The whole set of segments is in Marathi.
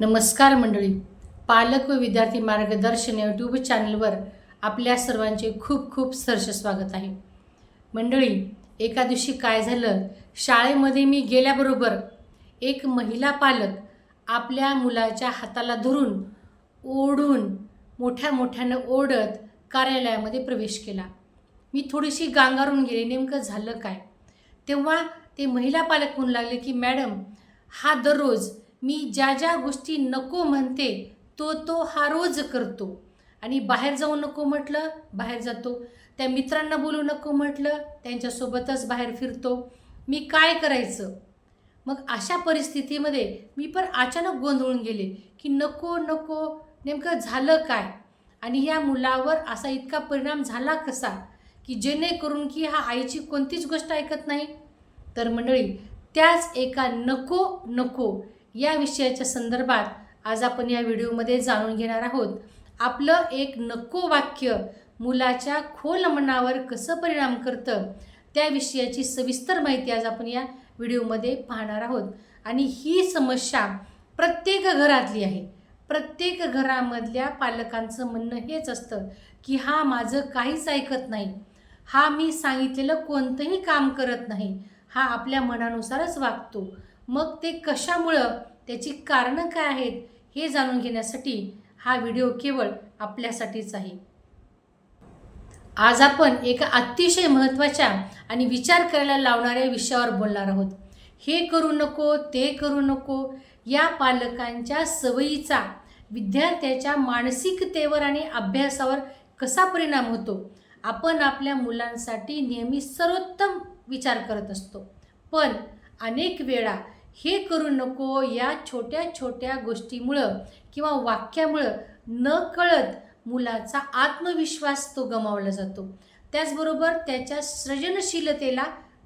नमस्कार मंडळी. पालक व विद्यार्थी मार्गदर्शन यूट्यूब चॅनलवर आपल्या सर्वांचे खूप खूप सहर्ष स्वागत आहे. मंडळी एका दिवशी काय झालं? शाळेमध्ये मी गेल्याबरोबर एक महिला पालक आपल्या मुलाच्या हाताला धरून ओढून मोठ्या मोठ्यानं ओढत कार्यालयामध्ये प्रवेश केला. मी थोडीशी गांगारून गेले. नेमकं झालं काय? तेव्हा ते महिला पालक म्हणू लागले की मॅडम हा दररोज मी ज्या ज्या गोष्टी नको म्हणते तो तो हा रोज करतो. आणि बाहेर जाऊ नको म्हटलं बाहेर जातो. त्या मित्रांना बोलू नको म्हटलं त्यांच्यासोबतच बाहेर फिरतो. मी काय करायचं? मग अशा परिस्थितीमध्ये मी पण अचानक गोंधळून गेले की नको नको नेमकं झालं काय? आणि या मुलावर असा इतका परिणाम झाला कसा की जेणेकरून की हा आईची कोणतीच गोष्ट ऐकत नाही? तर मंडळी त्याच एका नको नको या विषयाच्या संदर्भात आज आपण या व्हिडिओमध्ये जाणून घेणार आहोत. आपलं एक नको वाक्य मुलाच्या खोल मनावर कसं परिणाम करतं त्या विषयाची सविस्तर माहिती आज आपण या व्हिडिओमध्ये पाहणार आहोत. आणि ही समस्या प्रत्येक घरातली आहे. प्रत्येक घरामधल्या पालकांचं म्हणणं हेच असतं की हा माझं काहीच ऐकत नाही. हा मी सांगितलेलं कोणतंही काम करत नाही. हा आपल्या मनानुसारच वागतो. मग ते कशामुळं त्याची कारणं काय आहेत हे जाणून घेण्यासाठी हा व्हिडिओ केवळ आपल्यासाठीच आहे. आज आपण एका अतिशय महत्त्वाच्या आणि विचार करायला लावणाऱ्या विषयावर बोलणार आहोत. हे करू नको ते करू नको या पालकांच्या सवयीचा विद्यार्थ्याच्या मानसिकतेवर आणि अभ्यासावर कसा परिणाम होतो आपण आपल्या मुलांसाठी नेहमी सर्वोत्तम विचार करत असतो. पण अनेक वेळा हे करू नको या छोट्या छोट्या गोष्टीमुळं किंवा वाक्यामुळं न कळत मुलाचा आत्मविश्वास तो गमावला जातो. त्याचबरोबर त्याच्या सृजनशीलतेला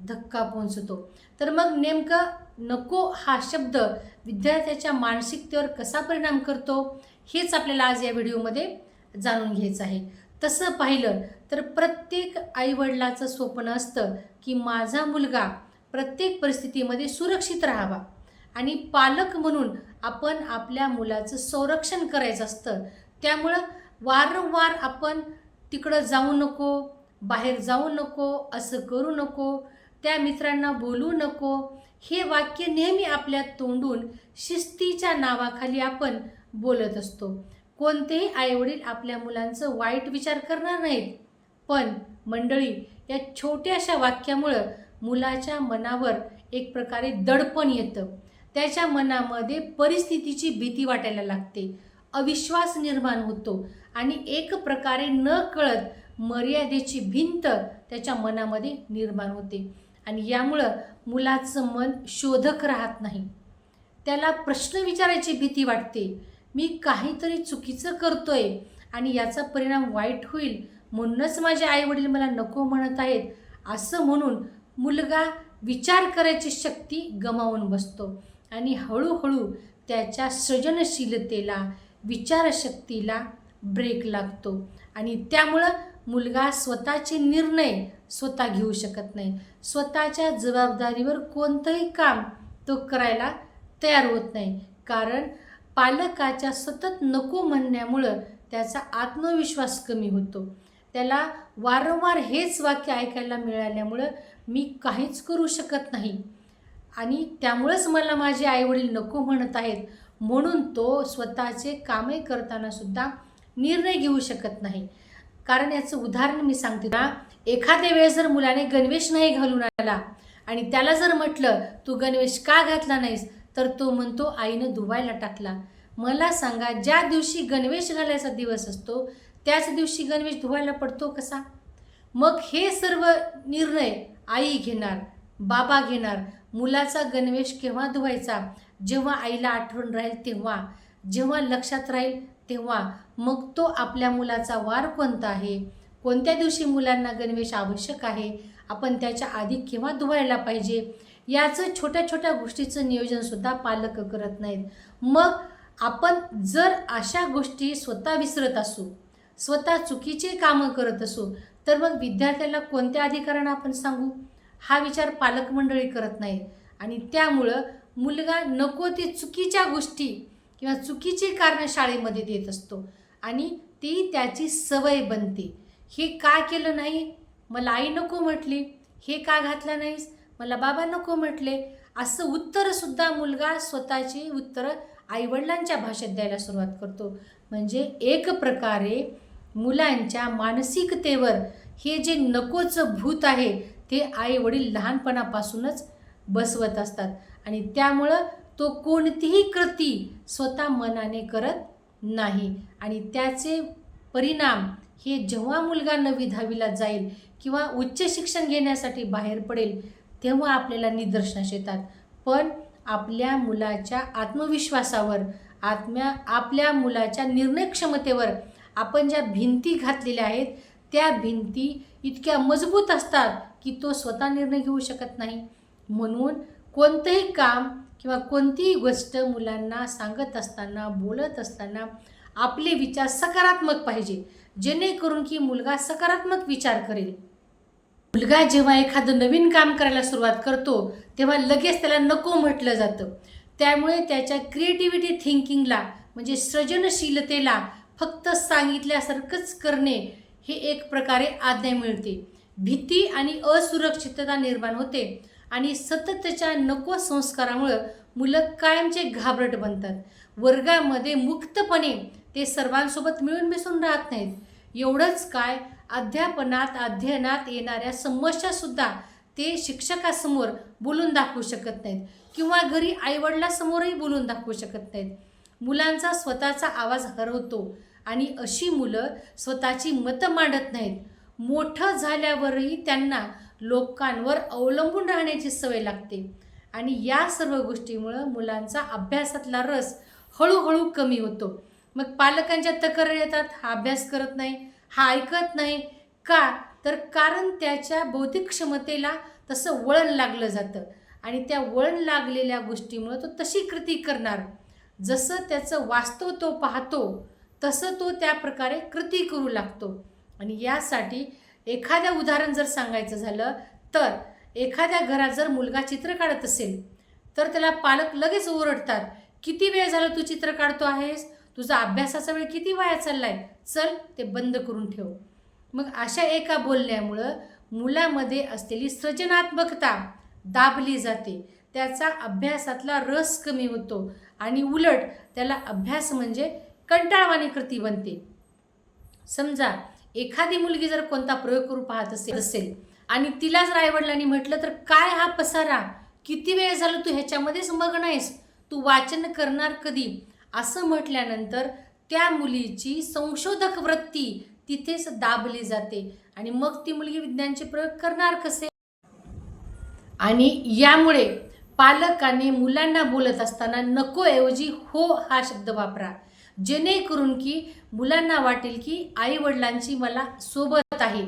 धक्का पोहोचतो. तर मग नेमकं नको हा शब्द विद्यार्थ्याच्या मानसिकतेवर कसा परिणाम करतो हेच आपल्याला आज या व्हिडिओमध्ये जाणून घ्यायचं आहे. तसं पाहिलं तर प्रत्येक आईवडिलाचं स्वप्न असतं की माझा मुलगा प्रत्येक परिस्थितीमध्ये सुरक्षित राहावा. आणि पालक म्हणून आपण आपल्या मुलाचं संरक्षण करायचं असतं. त्यामुळं वारंवार आपण तिकडं जाऊ नको बाहेर जाऊ नको असं करू नको त्या मित्रांना बोलू नको हे वाक्य नेहमी आपल्या तोंडून शिस्तीच्या नावाखाली आपण बोलत असतो. कोणतेही आईवडील आपल्या मुलांचं वाईट विचार करणार नाहीत. पण मंडळी या छोट्याशा वाक्यामुळं मुलाच्या मनावर एक प्रकारे दडपण येतं. त्याच्या मनामध्ये परिस्थितीची भीती वाटायला लागते. अविश्वास निर्माण होतो आणि एक प्रकारे न कळत मर्यादेची भिंत त्याच्या मनामध्ये निर्माण होते आणि यामुळं मुलाचं मन शोधक राहत नाही. त्याला प्रश्न विचारायची भीती वाटते मी काहीतरी चुकीचं करतोय आणि याचा परिणाम वाईट होईल म्हणूनच माझे आईवडील मला नको म्हणत आहेत असं म्हणून मुलगा विचार करायची शक्ती गमावून बसतो. आणि हळूहळू त्याच्या सृजनशीलतेला विचारशक्तीला ब्रेक लागतो. आणि त्यामुळं मुलगा स्वतःचे निर्णय स्वतः घेऊ शकत नाही. स्वतःच्या जबाबदारीवर कोणतंही काम तो करायला तयार होत नाही. कारण पालकाच्या सतत नको म्हणण्यामुळं त्याचा आत्मविश्वास कमी होतो. त्याला वारंवार हेच वाक्य ऐकायला मिळाल्यामुळं मी काहीच करू शकत नाही. आणि त्यामुळंच मला माझे आईवडील नको म्हणत आहेत. म्हणून तो स्वतःचे कामे करतानासुद्धा निर्णय घेऊ शकत नाही. कारण याचं उदाहरण मी सांगते. ना एखाद्या वेळेस जर मुलाने गणवेश नाही घालून आला आणि त्याला जर म्हटलं तू गणवेश का घातला नाहीस? तर तो म्हणतो आईनं धुवायला टाकला. मला सांगा ज्या दिवशी गणवेश घालायचा दिवस असतो त्याच दिवशी गणवेश धुवायला पडतो कसा? मग हे सर्व निर्णय आई घेणार बाबा घेणार. मुलाचा गणवेश केव्हा धुवायचा? जेव्हा आईला आठवण राहील तेव्हा. जेव्हा लक्षात राहील तेव्हा. मग तो आपल्या मुलाचा वार कोणता आहे? कोणत्या दिवशी मुलांना गणवेश आवश्यक आहे? आपण त्याच्या आधी केव्हा धुवायला पाहिजे? याचं छोट्या छोट्या गोष्टीचं नियोजनसुद्धा पालक करत नाहीत. मग आपण जर अशा गोष्टी स्वतः विसरत असू स्वतः चुकीचे कामं करत असू तर मग विद्यार्थ्याला कोणत्या अधिकारानं आपण सांगू? हा विचार पालकमंडळी करत नाही आणि त्यामुळं मुलगा नको ते चुकीच्या गोष्टी किंवा चुकीची कारणं शाळेमध्ये देत असतो आणि ती त्याची सवय बनते. हे का केलं नाही? मला आई नको म्हटली. हे का घातलं नाहीस? मला बाबा नको म्हटले. असं उत्तरसुद्धा मुलगा स्वतःची उत्तरं आईवडिलांच्या भाषेत द्यायला सुरुवात करतो. म्हणजे एक प्रकारे मुलांच्या मानसिकतेवर हे जे नकोचं भूत आहे ते आई वडील लहानपणापासूनच बसवत असतात. आणि त्यामुळं तो कोणतीही कृती स्वतः मनाने करत नाही. आणि त्याचे परिणाम हे जेव्हा मुलगा नवी दहावीला जाईल किंवा उच्च शिक्षण घेण्यासाठी बाहेर पडेल तेव्हा आपल्याला निदर्शनास येतात. पण आपल्या मुलाच्या आत्मविश्वासावर आत्म्या आपल्या मुलाच्या निर्णय क्षमतेवर आपण ज्या भिंती घातलेल्या आहेत त्या भिंती इतक्या मजबूत असतात की तो स्वतः निर्णय घेऊ शकत नाही. म्हणून कोणतंही काम किंवा कोणतीही गोष्ट मुलांना सांगत असताना बोलत असताना आपले विचार सकारात्मक पाहिजे जेणेकरून की मुलगा सकारात्मक विचार करेल. मुलगा जेव्हा एखादं नवीन काम करायला सुरुवात करतो तेव्हा लगेच त्याला नको म्हटलं जातं. त्यामुळे त्याच्या क्रिएटिव्हिटी थिंकिंगला म्हणजे सृजनशीलतेला फक्त सांगितल्यासारखंच करणे हे एक प्रकारे आज्ञा मिळते. भीती आणि असुरक्षितता निर्माण होते आणि सततच्या नको संस्कारामुळं मुलं कायमचे घाबरट बनतात. वर्गामध्ये मुक्तपणे ते सर्वांसोबत मिळून मिसळून राहत नाहीत. एवढंच काय अध्यापनात अध्ययनात येणाऱ्या समस्यासुद्धा ते शिक्षकासमोर बोलून दाखवू शकत नाहीत किंवा घरी आईवडिलासमोरही बोलून दाखवू शकत नाहीत. मुलांचा स्वतःचा आवाज हरवतो आणि अशी मुलं स्वतःची मतं मांडत नाहीत. मोठं झाल्यावरही त्यांना लोकांवर अवलंबून राहण्याची सवय लागते. आणि या सर्व गोष्टीमुळं मुलांचा अभ्यासातला रस हळूहळू कमी होतो. मग पालकांच्या तक्रारी येतात हा अभ्यास करत नाही हा ऐकत नाही. का? तर कारण त्याच्या बौद्धिक क्षमतेला तसं वळण लागलं जातं. आणि त्या वळण लागलेल्या गोष्टीमुळं तो तशी कृती करणार. जसं त्याचं वास्तव तो पाहतो तसं तो त्या प्रकारे कृती करू लागतो. आणि यासाठी एखाद्या उदाहरण जर सांगायचं झालं तर एखाद्या घरात जर मुलगा चित्र काढत असेल तर त्याला पालक लगेच ओरडतात किती वेळ झाला तू चित्र काढतो आहेस? तुझा अभ्यासाचा वेळ किती वाया चाललाय? चल ते बंद करून ठेव. मग अशा एका बोलण्यामुळं मुलामध्ये असलेली सृजनात्मकता दाबली जाते. त्याचा अभ्यासातला रस कमी होतो. आणि उलट त्याला अभ्यास म्हणजे कंटाळवाणी कृती बनते. समजा एखादी मुलगी जर कोणता प्रयोग करू पाहत असेल असेल आणि तिला जर आईवडिलांनी म्हटलं तर काय हा पसारा? किती वेळ झालं तू ह्याच्यामध्येच मग्न आहेस तू वाचन करणार कधी? असं म्हटल्यानंतर त्या मुलीची संशोधक वृत्ती तिथेच दाबली जाते आणि मग ती मुलगी विज्ञानचे प्रयोग करणार कसे? आणि यामुळे पालकाने मुलांना बोलत असताना नको ऐवजी हो हा शब्द वापरा. जेणेकरून की मुलांना वाटेल की आई वडिलांची मला सोबत आहे.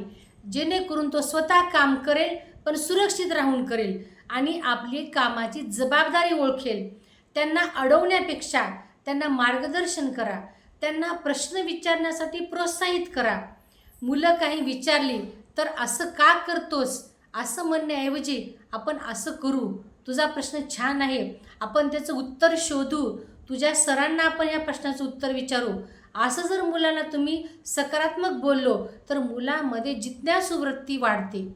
जेणेकरून तो स्वतः काम करेल पण सुरक्षित राहून करेल आणि आपली कामाची जबाबदारी ओळखेल. त्यांना अडवण्यापेक्षा त्यांना मार्गदर्शन करा. त्यांना प्रश्न विचारण्यासाठी प्रोत्साहित करा. मुलं काही विचारली तर असं का करतोस? असं म्हणण्याऐवजी आपण असं करू. तुझा प्रश्न छान आहे. आपण त्याचं उत्तर शोधू. तुझ्या सरांना आपण या प्रश्नाचं उत्तर विचारू. असं जर मुलांना तुम्ही सकारात्मक बोललो तर मुलामध्ये जिज्ञासुवृत्ती वाढते.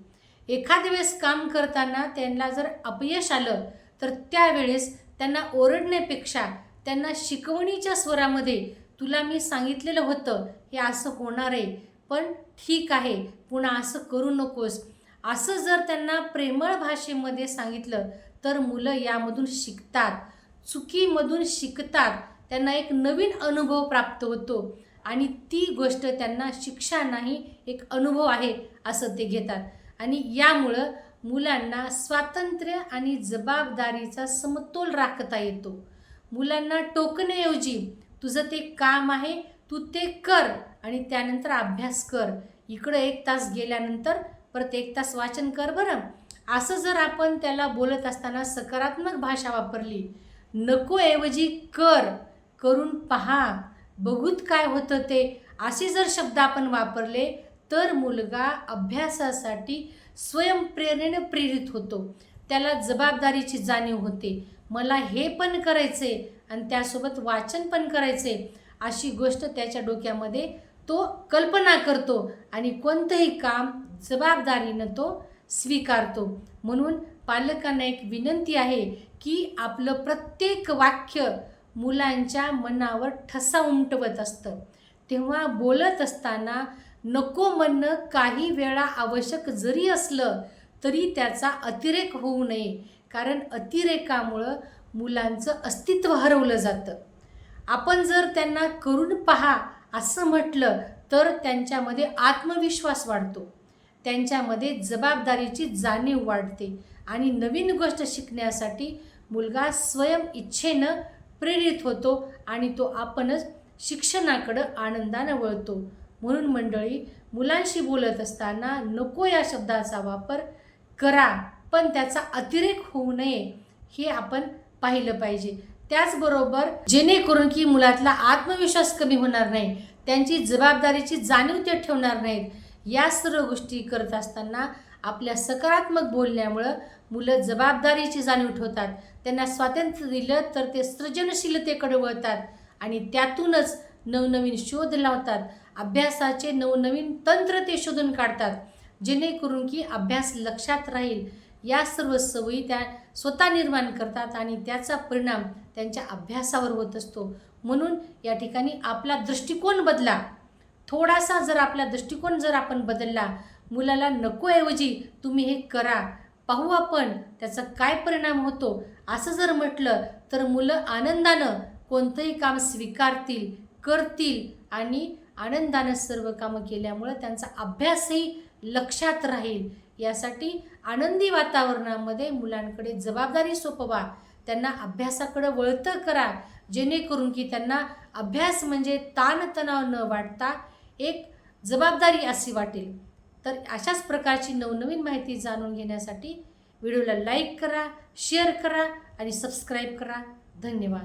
एखाद्या वेळेस काम करताना त्यांना जर अपयश आलं तर त्यावेळेस त्यांना ओरडण्यापेक्षा त्यांना शिकवणीच्या स्वरामध्ये तुला मी सांगितलेलं होतं हे असं होणार आहे. पण ठीक आहे पुन्हा असं करू नकोस. असं जर त्यांना प्रेमळ भाषेमध्ये सांगितलं तर मुलं यामधून शिकतात. चुकीमधून शिकतात. त्यांना एक नवीन अनुभव प्राप्त होतो. आणि ती गोष्ट त्यांना शिक्षा नाही एक अनुभव आहे असं ते घेतात. आणि यामुळं मुलांना स्वातंत्र्य आणि जबाबदारीचा समतोल राखता येतो. मुलांना टोकण्याऐवजी तुझं ते काम आहे तू ते कर आणि त्यानंतर अभ्यास कर. इकडं एक तास गेल्यानंतर परत एक तास वाचन कर बरं. असं जर आपण त्याला बोलत असताना सकारात्मक भाषा वापरली नको ऐवजी कर करून पहा बघूत काय होतं ते असे जर शब्द आपण वापरले तर मुलगा अभ्यासासाठी स्वयंप्रेरणेने प्रेरित होतो. त्याला जबाबदारीची जाणीव होते. मला हे पण करायचे आणि त्यासोबत वाचन पण करायचे अशी गोष्ट त्याच्या डोक्यामध्ये तो कल्पना करतो आणि कोणतंही काम जबाबदारीनं तो स्वीकारतो. म्हणून पालकांना एक विनंती आहे की आपलं प्रत्येक वाक्य मुलांच्या मनावर ठसा उमटवत असतं. तेव्हा बोलत असताना नको म्हणणं काही वेळा आवश्यक जरी असलं तरी त्याचा अतिरेक होऊ नये कारण अतिरेकामुळं मुलांचं अस्तित्व हरवलं जातं. आपण जर त्यांना करून पहा असं म्हटलं तर त्यांच्यामध्ये आत्मविश्वास वाढतो. त्यांच्यामध्ये जबाबदारीची जाणीव वाढते आणि नवीन गोष्ट शिकण्यासाठी मुलगा स्वयं इच्छेनं प्रेरित होतो आणि तो आपणच शिक्षणाकडं आनंदानं वळतो. म्हणून मंडळी मुलांशी बोलत असताना नको या शब्दाचा वापर करा पण त्याचा अतिरेक होऊ नये हे आपण पाहिलं पाहिजे. त्याचबरोबर जेणेकरून की मुलातला आत्मविश्वास कमी होणार नाही त्यांची जबाबदारीची जाणीव ते ठेवणार नाहीत. या सर्व गोष्टी करत असताना आपल्या सकारात्मक बोलण्यामुळं मुलं जबाबदारीची जाणीव ठेवतात. त्यांना स्वातंत्र्य दिलं तर ते सृजनशीलतेकडे वळतात आणि त्यातूनच नवनवीन शोध लावतात. अभ्यासाचे नवनवीन तंत्र ते शोधून काढतात जेणेकरून की अभ्यास लक्षात राहील. या सर्व सवयी त्या स्वतः निर्माण करतात आणि त्याचा परिणाम त्यांच्या अभ्यासावर होत असतो. म्हणून या ठिकाणी आपला दृष्टिकोन बदला. थोडासा जर आपला दृष्टिकोन जर आपण बदलला मुलाला नकोऐवजी तुम्ही हे करा. पाहू आपण त्याचा काय परिणाम होतो. असं जर म्हटलं तर मुलं आनंदानं कोणतंही काम स्वीकारतील करतील आणि आनंदानं सर्व कामं केल्यामुळं त्यांचा अभ्यासही लक्षात राहील. यासाठी आनंदी वातावरणामध्ये मुलांकडे जबाबदारी सोपवा. त्यांना अभ्यासाकडं वळतं करा. जेणेकरून की त्यांना अभ्यास म्हणजे ताणतणाव न वाटता एक जबाबदारी अशी वाटेल. तर अशाच प्रकारची नवनवीन माहिती जाणून घेण्यासाठी व्हिडिओला लाईक करा शेअर करा आणि सबस्क्राईब करा. धन्यवाद.